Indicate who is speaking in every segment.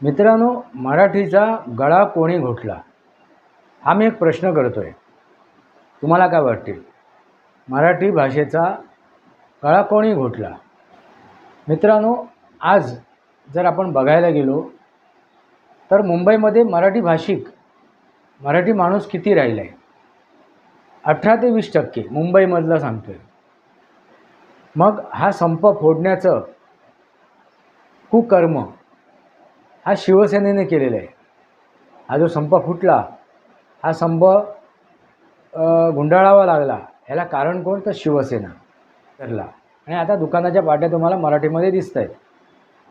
Speaker 1: मित्रांनो मराठीचा गळा कोणी घोटला? हा मी एक प्रश्न करतो आहे तुम्हाला काय वाटते मराठी भाषेचा गळा कोणी घोटला? मित्रांनो आज जर आपण बघायला गेलो तर मुंबईमध्ये मराठी भाषिक मराठी माणूस किती राहिला आहे अठरा ते वीस टक्के मुंबईमधलं सांगतो आहे मग हा संप फोडण्याचं कुकर्म हा शिवसेनेने केलेला आहे. हा जो संप फुटला हा संप गुंडाळावा लागला ह्याला कारण कोण? तर शिवसेना धरला. आणि आता दुकानाच्या पाट्या तुम्हाला मराठीमध्ये दिसत आहेत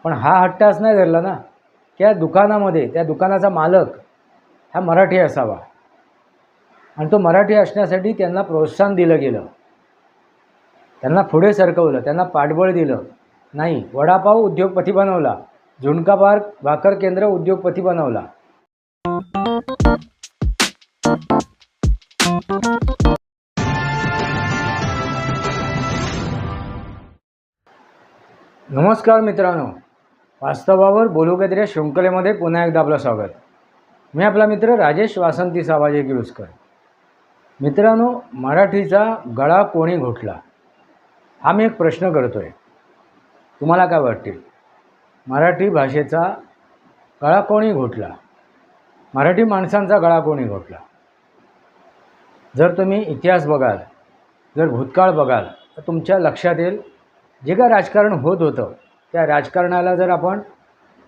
Speaker 1: पण हा हट्टाच नाही धरला ना त्या दुकानामध्ये त्या दुकानाचा मालक हा मराठी असावा. आणि तो मराठी असण्यासाठी त्यांना प्रोत्साहन दिलं गेलं. त्यांना पुढे सरकवलं त्यांना पाठबळ दिलं. नाही वडापाव उद्योगपती बनवला. झुणका पार्क भाकर केंद्र उद्योगपती बनवला. नमस्कार मित्रांनो. वास्तवावर बोलू काहीतरी शृंखलेमध्ये पुन्हा एकदा आपलं स्वागत. मी आपला मित्र राजेश वासंती सावाजी गिरुसकर मित्रांनो मराठीचा गळा कोणी घोटला? हा मी एक प्रश्न करतो आहे तुम्हाला काय वाटते मराठी भाषेचा गळा कोणी घोटला? मराठी माणसांचा गळा कोणी घोटला? जर तुम्ही इतिहास बघाल जर भूतकाळ बघाल तर तुमच्या लक्षात येईल जे काय राजकारण होत होतं त्या राजकारणाला जर आपण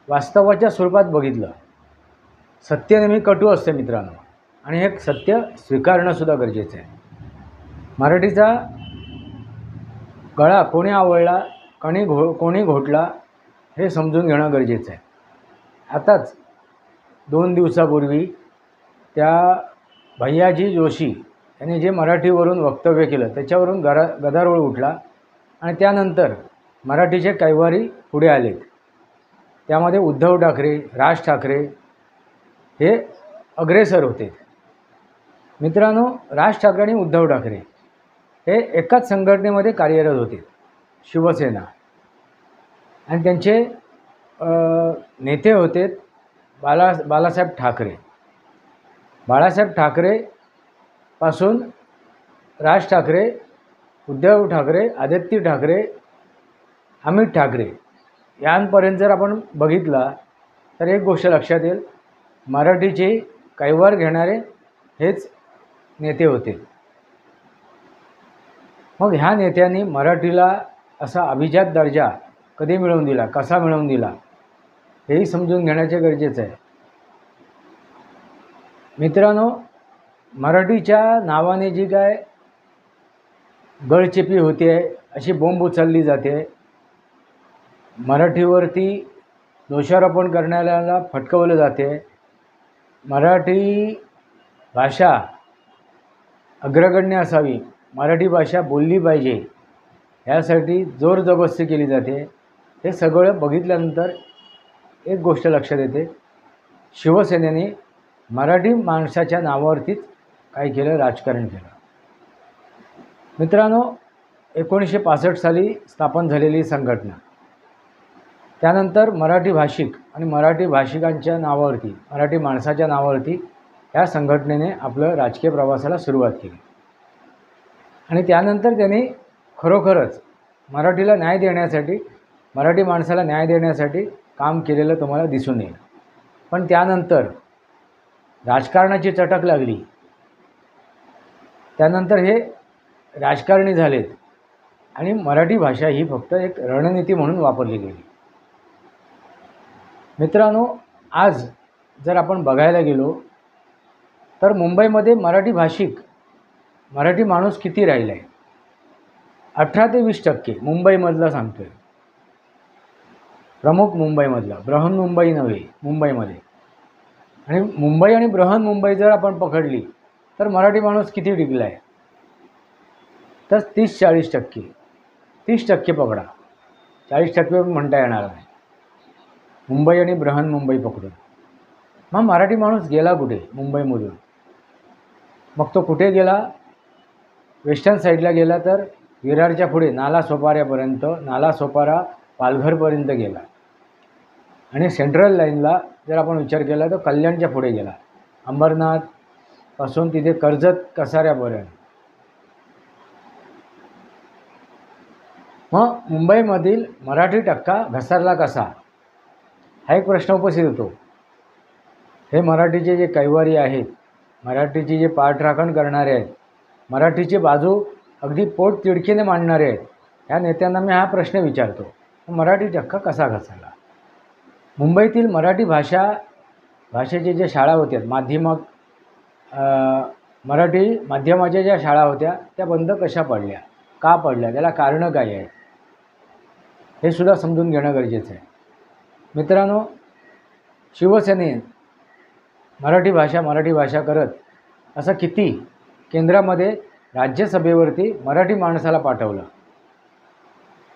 Speaker 1: वास्तवाच्या स्वरूपात बघितलं सत्य नेहमी कटू असते मित्रांनो. आणि हे सत्य स्वीकारणंसुद्धा गरजेचं आहे. मराठीचा गळा कोणी आवळला कोणी घो कोणी घोटला हे समजून घेणं गरजेचं आहे. आताच दोन दिवसापूर्वी त्या भैयाजी जोशी यांनी जे मराठीवरून वक्तव्य केलं त्याच्यावरून गरा गदारोळ उठला आणि त्यानंतर मराठीचे कैवारी पुढे आलेत. त्यामध्ये उद्धव ठाकरे राज ठाकरे हे अग्रेसर होते. मित्रांनो राज ठाकरे आणि उद्धव ठाकरे हे एकाच संघटनेमध्ये कार्यरत होते. शिवसेना. आणि त्यांचे नेते होते बाला बालासाहेब ठाकरे. बाळासाहेब ठाकरेपासून राज ठाकरे उद्धव ठाकरे आदित्य ठाकरे अमित ठाकरे यांपर्यंत जर आपण बघितला तर एक गोष्ट लक्षात येईल मराठीचे कैवार घेणारे हेच नेते होते. मग ह्या नेत्यांनी मराठीला असा अभिजात दर्जा कधी मिळवून दिला? कसा मिळवून दिला? हेही समजून घेण्याचे गरजेचं आहे. मित्रांनो मराठीच्या नावाने जी काय गळचेपी होते अशी बोंब उचलली जाते मराठीवरती दोषारोपण करणाऱ्याला फटकवलं जाते. मराठी भाषा अग्रगण्य असावी. मराठी भाषा बोलली पाहिजे. ह्यासाठी जोर जबरदस्ती केली जाते. हे सगळं बघितल्यानंतर एक गोष्ट लक्षात येते. शिवसेनेने मराठी माणसाच्या नावावरतीच काय केलं? राजकारण केलं. मित्रांनो एकोणीसशे पासष्ट साली स्थापन झालेली संघटना. त्यानंतर मराठी भाषिक आणि मराठी भाषिकांच्या नावावरती मराठी माणसाच्या नावावरती या संघटनेने आपलं राजकीय प्रवासाला सुरुवात केली. आणि त्यानंतर त्यांनी खरोखरच मराठीला न्याय देण्यासाठी मराठी माणसाला न्याय देण्यासाठी काम केलेलं तुम्हाला दिसून येईल. पण त्यानंतर राजकारणाची चटक लागली. त्यानंतर हे राजकारणी झालेत. आणि मराठी भाषा ही फक्त एक रणनीती म्हणून वापरली गेली. मित्रांनो आज जर आपण बघायला गेलो तर मुंबईमध्ये मराठी भाषिक मराठी माणूस किती राहिला आहे अठरा ते वीस टक्के मुंबईमधलं सांगतो आहे प्रमुख मुंबईमधला. बृहन्मुंबई नव्हे मुंबईमध्ये. आणि मुंबई आणि बृहन्मुंबई जर आपण पकडली तर मराठी माणूस किती टिकला आहे तर तीस चाळीस टक्के. तीस टक्के पकडा. चाळीस टक्के म्हणता येणार नाही. मुंबई आणि बृहन्मुंबई पकडून. मग मराठी माणूस गेला कुठे? मुंबईमधून. मग तो कुठे गेला? वेस्टर्न साईडला गेला तर विरारच्या पुढे नाला सोपाऱ्यापर्यंत नाला सोपारा पालघरपर्यंत गेला. आणि सेंट्रल लाईनला जर आपण विचार केला तर कल्याणच्या पुढे गेला. अंबरनाथपासून तिथे कर्जत कसाऱ्यापर्यंत मग मुंबईमधील मराठी टक्का घसरला कसा? हा एक प्रश्न उपस्थित होतो. हे मराठीचे जे कैवारी आहेत मराठीची जे पाठराखण करणारे आहेत मराठीची बाजू अगदी पोट तिडकीने मांडणारे आहेत ह्या नेत्यांना मी हा प्रश्न विचारतो. मराठी टक्का कसा घसरला? मुंबईतील मराठी भाषा भाषेचे जे शाळा होत्या माध्यमक मराठी माध्यमाच्या ज्या शाळा होत्या त्या बंद कशा पडल्या? का पडल्या? त्याला कारणं काय आहेत? हे सुद्धा समजून घेणं गरजेचं आहे. मित्रांनो शिवसेनेत मराठी भाषा मराठी भाषा करत असं किती केंद्रामध्ये राज्यसभेवरती मराठी माणसाला पाठवलं?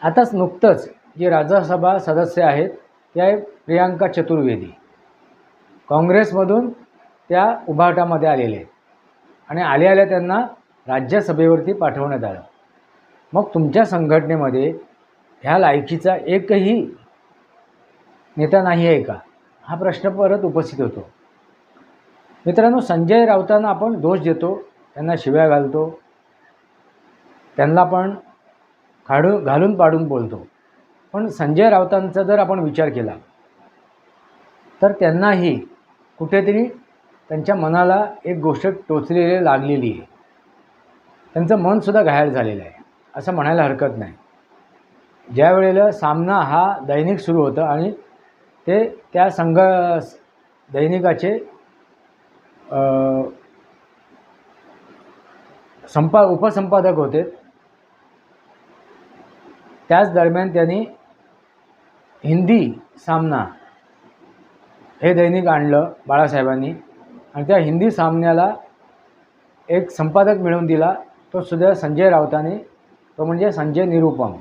Speaker 1: आताच नुकतंच जे राज्यसभा सदस्य आहेत त्या आहे प्रियांका चतुर्वेदी. काँग्रेसमधून त्या उभाटामध्ये आलेले. आहेत आणि आल्या आल्या त्यांना राज्यसभेवरती पाठवण्यात आलं. मग तुमच्या संघटनेमध्ये ह्या लायकीचा एकही नेता नाही आहे का? हा प्रश्न परत उपस्थित होतो. मित्रांनो संजय राऊतांना आपण दोष देतो त्यांना शिव्या घालतो त्यांना आपण खाडू घालून पाडून बोलतो. पण संजय राऊतांचा जर आपण विचार केला तर त्यांनाही कुठेतरी त्यांच्या मनाला एक गोष्ट टोचलेली लागलेली आहे. त्यांचं मनसुद्धा घायल झालेलं आहे. असं म्हणायला हरकत नाही. ज्या वेळेला सामना हा दैनिक सुरू होतं आणि ते त्या संघ दैनिकाचे संपा उपसंपादक होते. त्याच दरम्यान त्यांनी हिंदी सामना हे दैनिक आणलं बाळासाहेबांनी. आणि त्या हिंदी सामन्याला एक संपादक मिळवून दिला तो सुद्धा संजय राऊतांनी. तो म्हणजे संजय निरुपम.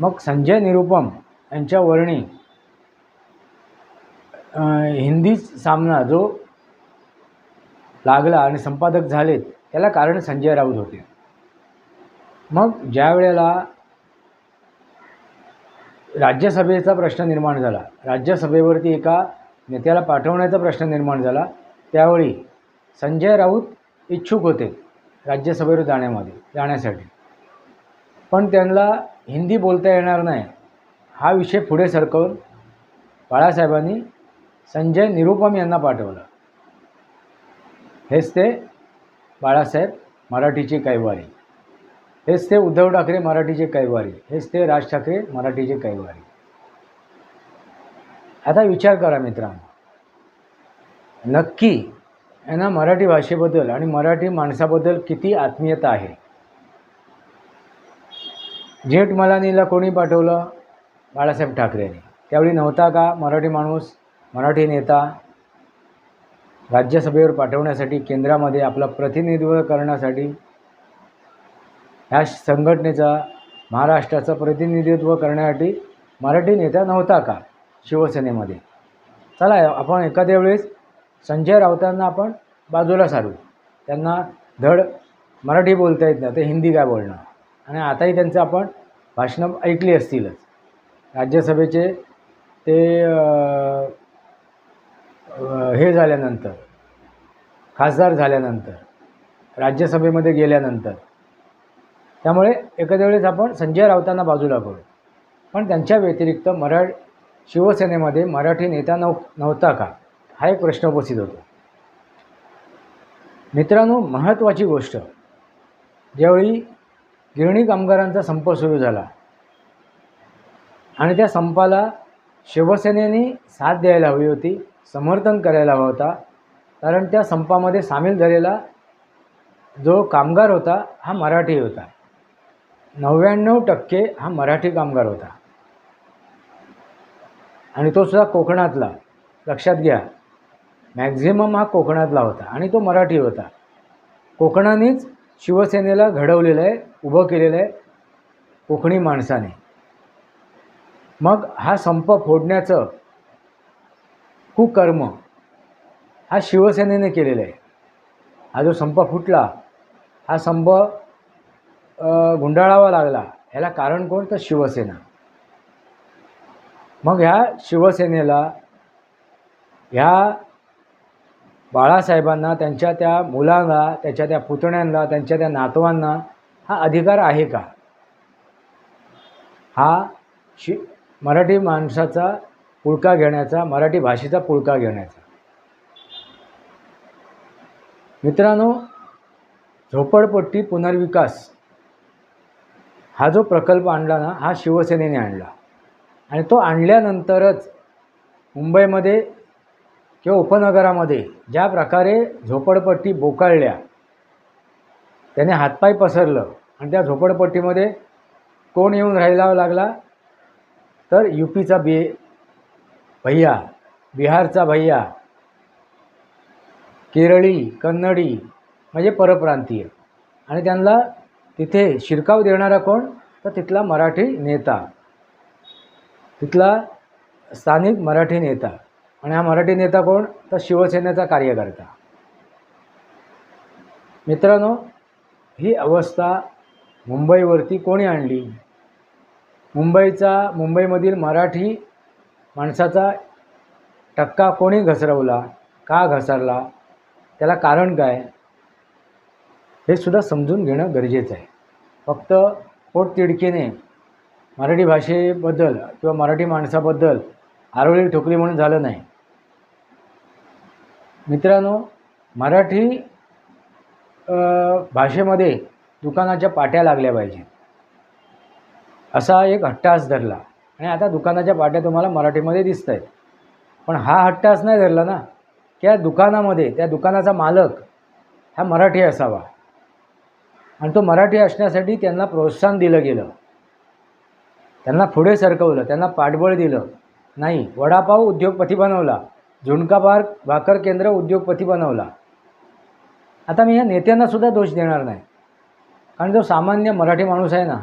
Speaker 1: मग संजय निरुपम यांच्या वर्णी हिंदी सामना जो लागला आणि संपादक झालेत त्याला कारण संजय राऊत होते. मग ज्या वेळेला राज्यसभेचा प्रश्न निर्माण झाला. राज्यसभेवरती एका नेत्याला पाठवण्याचा प्रश्न निर्माण झाला. त्यावेळी संजय राऊत इच्छुक होते राज्यसभेवर जाण्यामध्ये जाण्यासाठी. पण त्यांना हिंदी बोलता येणार नाही. हा विषय पुढे सरकवून बाळासाहेबांनी संजय निरुपम यांना पाठवलं. हेच ते बाळासाहेब मराठीची कैवारी. हेच ते उद्धव ठाकरे मराठीचे कैवारी. हेच ते राज ठाकरे मराठीचे कैवारी. आता विचार करा मित्रांनो. नक्की यांना मराठी भाषेबद्दल आणि मराठी माणसाबद्दल किती आत्मीयता आहे? जेठ मलानीला कोणी पाठवलं? बाळासाहेब ठाकरेंनी. त्यावेळी नव्हता का मराठी माणूस मराठी नेता? राज्यसभेवर पाठवण्यासाठी केंद्रामध्ये आपला प्रतिनिधित्व करण्यासाठी ह्या संघटनेचा महाराष्ट्राचं प्रतिनिधित्व करण्यासाठी मराठी नेता नव्हता का शिवसेनेमध्ये? चला आपण एखाद्या वेळेस संजय राऊतांना आपण बाजूला सारू. त्यांना धड मराठी बोलता येत नाही ते हिंदी काय बोलणार? आणि आताही त्यांचं आपण भाषणं ऐकली असतीलच. राज्यसभेचे ते हे झाल्यानंतर खासदार झाल्यानंतर राज्यसभेमध्ये गेल्यानंतर त्यामुळे एखाद्या वेळेस आपण संजय राऊतांना बाजूला करू पण त्यांच्या व्यतिरिक्त मरा शिवसेनेमध्ये मराठी नेता नव नव्हता का? हा एक प्रश्न उपस्थित होतो. मित्रांनो महत्त्वाची गोष्ट. ज्यावेळी गिरणी कामगारांचा संप सुरू झाला आणि त्या संपाला शिवसेनेने साथ द्यायला हवी होती समर्थन करायला हवा होता कारण त्या संपामध्ये सामील झालेला जो कामगार होता हा मराठी होता. नव्याण्णव टक्के हा मराठी कामगार होता. आणि तो सुद्धा कोकणातला. लक्षात घ्या. मॅक्झिमम हा कोकणातला होता आणि तो मराठी होता. कोकणानेच शिवसेनेला घडवलेलं आहे उभं केलेलं आहे कोकणी माणसाने. मग हा संप फोडण्याचं कुकर्म हा शिवसेनेने केलेला आहे. हा जो संप फुटला हा संप गुंडाळावा लागला. ह्याला कारण कोण? तर शिवसेना. मग ह्या शिवसेनेला ह्या बाळासाहेबांना त्यांच्या त्या मुलांना त्याच्या त्या पुतण्यांना त्यांच्या त्या नातवांना हा अधिकार आहे का? हा शि मराठी माणसाचा पुळका घेण्याचा मराठी भाषेचा पुळका घेण्याचा. मित्रांनो झोपडपट्टी पुनर्विकास. हा जो प्रकल्प आणला ना हा शिवसेनेने आणला. आणि तो आणल्यानंतरच मुंबईमध्ये किंवा उपनगरामध्ये ज्या प्रकारे झोपडपट्टी बोकाळल्या त्याने हातपाय पसरलं आणि त्या झोपडपट्टीमध्ये कोण येऊन राहायला लागला? तर यू पीचा बी भैया बिहारचा भैया केरळी कन्नडी म्हणजे परप्रांतीय. आणि त्यांना तिथे शिरकाव देणारा कोण? तर तिथला मराठी नेता. तिथला स्थानिक मराठी नेता. आणि हा मराठी नेता कोण? तर शिवसेनेचा कार्यकर्ता. मित्रांनो ही अवस्था मुंबईवरती कोणी आणली? मुंबईचा मुंबईमधील मराठी माणसाचा टक्का कोणी घसरवला? का घसरला? त्याला कारण काय? हे सुद्धा समजून घेणं गरजेचं आहे. फक्त पोटतिडकीने मराठी भाषेबद्दल किंवा मराठी माणसाबद्दल आरोळी ठोकली म्हणून झालं नाही. मित्रांनो मराठी भाषेमध्ये दुकानाच्या पाट्या लागल्या पाहिजेत. असा एक हट्टास धरला. आणि आता दुकानाच्या पाट्या तुम्हाला मराठीमध्ये दिसत आहेत पण हा हट्टास नाही धरला ना. त्या दुकानामध्ये त्या दुकानाचा मालक हा मराठी असावा. आणि तो मराठी असण्यासाठी त्यांना प्रोत्साहन दिलं गेलं. त्यांना पुढे सरकवलं त्यांना पाठबळ दिलं. नाही वडापाव उद्योगपती बनवला झुणका पार्क भाकर केंद्र उद्योगपती बनवला. आता मी या नेत्यांनासुद्धा दोष देणार नाही. कारण जो सामान्य मराठी माणूस आहे ना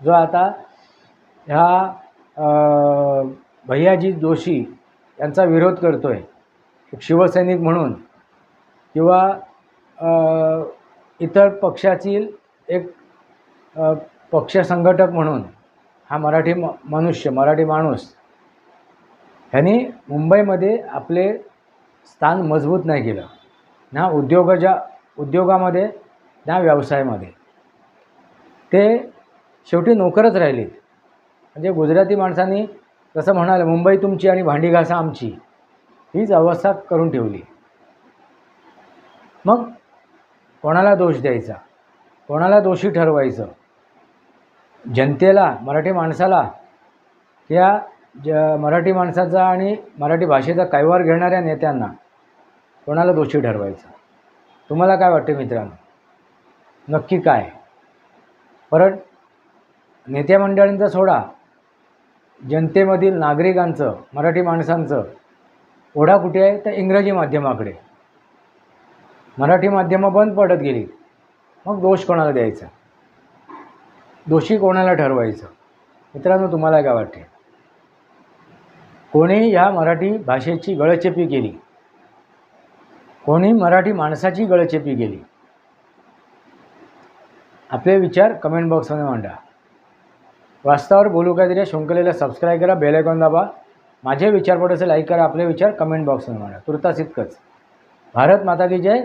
Speaker 1: जो आता ह्या भैयाजी जोशी यांचा विरोध करतो आहे शिवसैनिक म्हणून किंवा इतर पक्षातील एक पक्ष संघटक म्हणून हा मराठी म मनुष्य मराठी माणूस ह्यांनी मुंबईमध्ये आपले स्थान मजबूत नाही केलं. ना उद्योगाच्या उद्योगामध्ये ना व्यवसायामध्ये. ते शेवटी नोकरच राहिलेत. म्हणजे गुजराती माणसांनी जसं म्हणाल मुंबई तुमची आणि भांडी घासा आमची. हीच अवस्था करून ठेवली. मग कोणाला दोष द्यायचा? कोणाला दोषी ठरवायचं? जनतेला मराठी माणसाला? या ज मराठी माणसाचा आणि मराठी भाषेचा कैवार घेणाऱ्या नेत्यांना कोणाला दोषी ठरवायचं? तुम्हाला काय वाटते मित्रांनो? नक्की काय? परत नेत्या मंडळींचा सोडा. जनतेमधील नागरिकांचं मराठी माणसांचं. ओढा कुठे आहे? तर इंग्रजी माध्यमाकडे. मराठी माध्यमं बंद पडत गेली. मग दोष कोणाला द्यायचा? दोषी कोणाला ठरवायचं? मित्रांनो तुम्हाला काय वाटते? कोणी ह्या मराठी भाषेची गळचेपी केली? कोणी मराठी माणसाची गळचेपी केली? आपले विचार कमेंट बॉक्समध्ये मांडा. वास्तवावर बोलू काहीतरी शृंखलेला सबस्क्राईब करा बेल आयकॉन दाबा. माझे विचार पडसे लाईक करा आपले विचार कमेंट बॉक्समध्ये मांडा. तुर्तास इतकंच. भारत माता की जय.